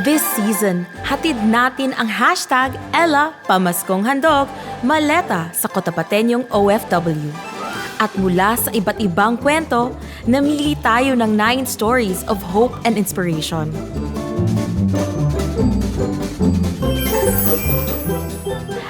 This season, hatid natin ang hashtag Ella Pamaskong Handog Maleta sa Cotabatenyong OFW. At mula sa iba't ibang kwento, namili tayo ng nine stories of hope and inspiration.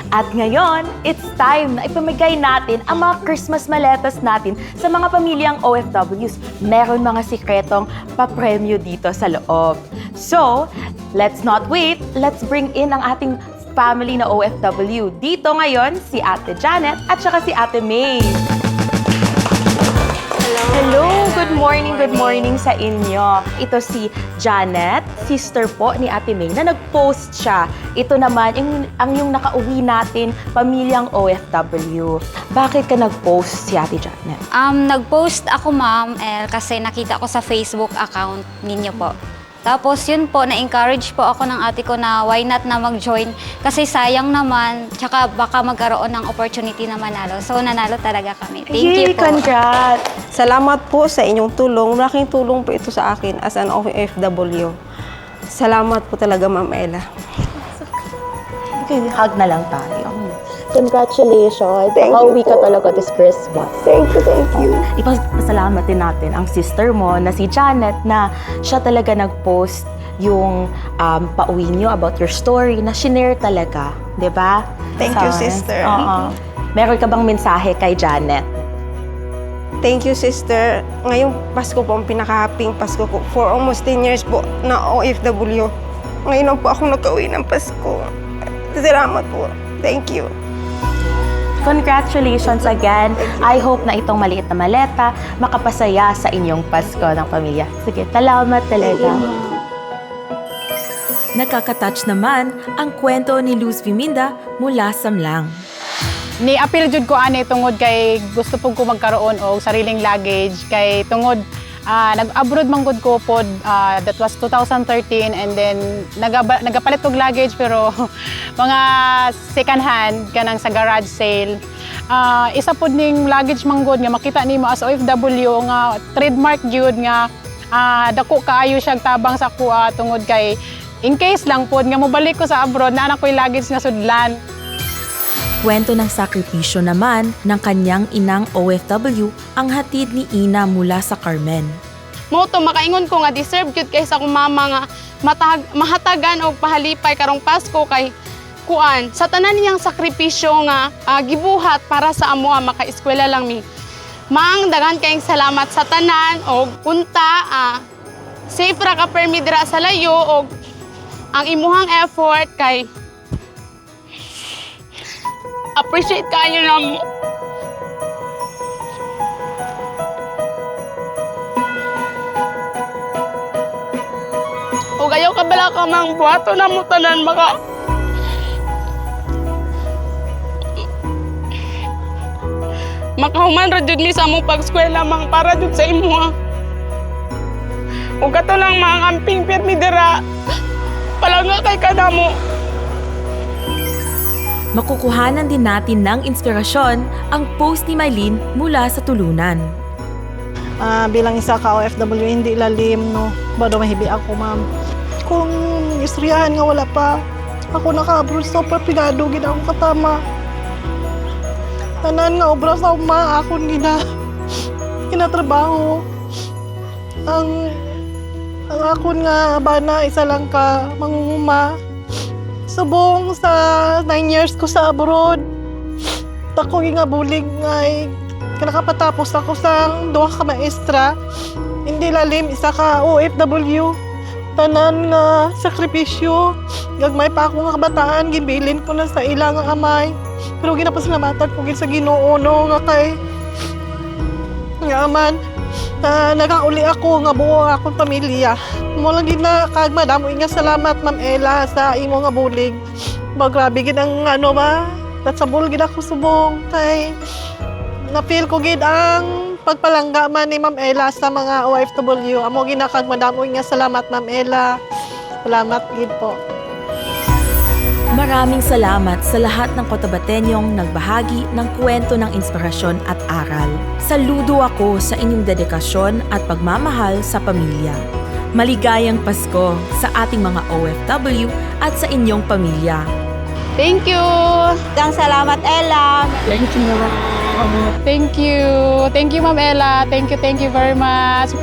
At ngayon, it's time na ipamigay natin ang mga Christmas maletas natin sa mga pamilyang OFWs. Meron mga sikretong papremyo dito sa loob. So, let's not wait. Let's bring in ang ating family na OFW. Dito ngayon, si Ate Janet at saka si Ate May. Good morning, sa inyo. Ito si Janet, sister po ni Ate May, na nag-post siya. Ito naman, yung, ang yung nakauwi natin, pamilyang OFW. Bakit ka nag-post si Ate Janet? Um, nag-post ako, ma'am, eh, kasi nakita ko sa Facebook account ninyo po. Tapos yun po, na-encourage po ako ng ate ko na why not na mag-join. Kasi sayang naman, tsaka baka magkaroon ng opportunity na manalo. So nanalo talaga kami. Thank Yay, you po. congrats! Salamat po sa inyong tulong. Malaking tulong po ito sa akin as an OFW. Salamat po talaga, Ma'am Ella. Okay, hug na lang tayo. Congratulations. Thank you Pauwi ka talaga this Christmas. Thank you, thank you. Ipasalamat din natin ang sister mo na si Janet na siya talaga nag-post yung um, pauwi niyo about your story na shinare talaga, di ba? Thank you, sister. Oo. Meron ka bang mensahe kay Janet? Thank you, sister. Ngayong Pasko po ang pinaka-happy Pasko ko. For almost 10 years po na OFW. Ngayon lang po ako nakauwi ng Pasko. Salamat po. Thank you. Congratulations again. I hope na itong maliit na maleta makapasaya sa inyong Pasko ng pamilya. Sige, salamat talaga. Nakakatouch naman ang kwento ni Luz Viminda mula sa Mlang. ni apil jud ko ani tungod kay gusto pug ko magkaroon og sariling luggage kay tungod ah, nag-abroad man gud ko pod ah, that was 2013 and then nagapalit og luggage pero mga second hand kanang sa garage sale. Ah, isa pod ning luggage man gud nga makita nimo as OFW nga trademark jud nga ah, dako kaayo siya tabang sa kuha tungod kay in case lang pod nga mobalik ko sa abroad na anak ko'y luggage nga sudlan Kwento ng sakripisyo naman ng kanyang inang OFW ang hatid ni Ina mula sa Carmen. mo to makaingon ko nga deserve gyud kay sa akong mama nga matag, mahatagan og pahalipay karong Pasko kay kuan sa tanan niyang sakripisyo nga ah, gibuhat para sa amo makaeskwela lang mi. Mang daghan kayong salamat sa tanan og unta ah, safe ra ka permi dira sa layo og ang imuhang effort kay appreciate kayo namo. o ayaw ka bala ka mang buhato na mo tanan maka makahuman ra jud mi sa among pagskwela mang para jud sa imo ha. o kato lang mang amping pirmi dira palanga kay kanamo Makukuhanan din natin ng inspirasyon ang post ni Mylene mula sa tulunan. Ah, bilang isa ka OFW, hindi lalim, no? Bado mahibi ako, ma'am. Kung istoryahan nga wala pa, ako naka-abroad sa papigado, gina akong katama. Tanan nga obra sa uma, ako gina, ginatrabaho. Ang, ang akon nga bana, isa lang ka, mangunguma. Subong sa nine years ko sa abroad, tako nga bulig nga nakapatapos ako sa duha ka maestra. Hindi lalim isa ka OFW tanan nga sakripisyo. Gagmay pa ako nga kabataan gibilin ko na sa ilang nga amay pero ginapasalamatan ko gid sa Ginoo no nga kay nga man na nagauli ako nga buo akong pamilya mo lang gid na kag madamo nga salamat ma'am Ella sa imo nga bulig ba grabe gid ang ano ba Tatsabol gid ako subong kay na-feel ko gid ang pagpalangga man ni Ma'am Ella sa mga OFW. Amo ginakag madamo nga salamat Ma'am Ella. Salamat gid po. Maraming salamat sa lahat ng Cotabatenyong nagbahagi ng kwento ng inspirasyon at aral. Saludo ako sa inyong dedikasyon at pagmamahal sa pamilya. Maligayang Pasko sa ating mga OFW at sa inyong pamilya. Thank you! Ang salamat, Ella. Thank you. Thank you. Thank you, Ma'am Ella. Thank you, thank you very much.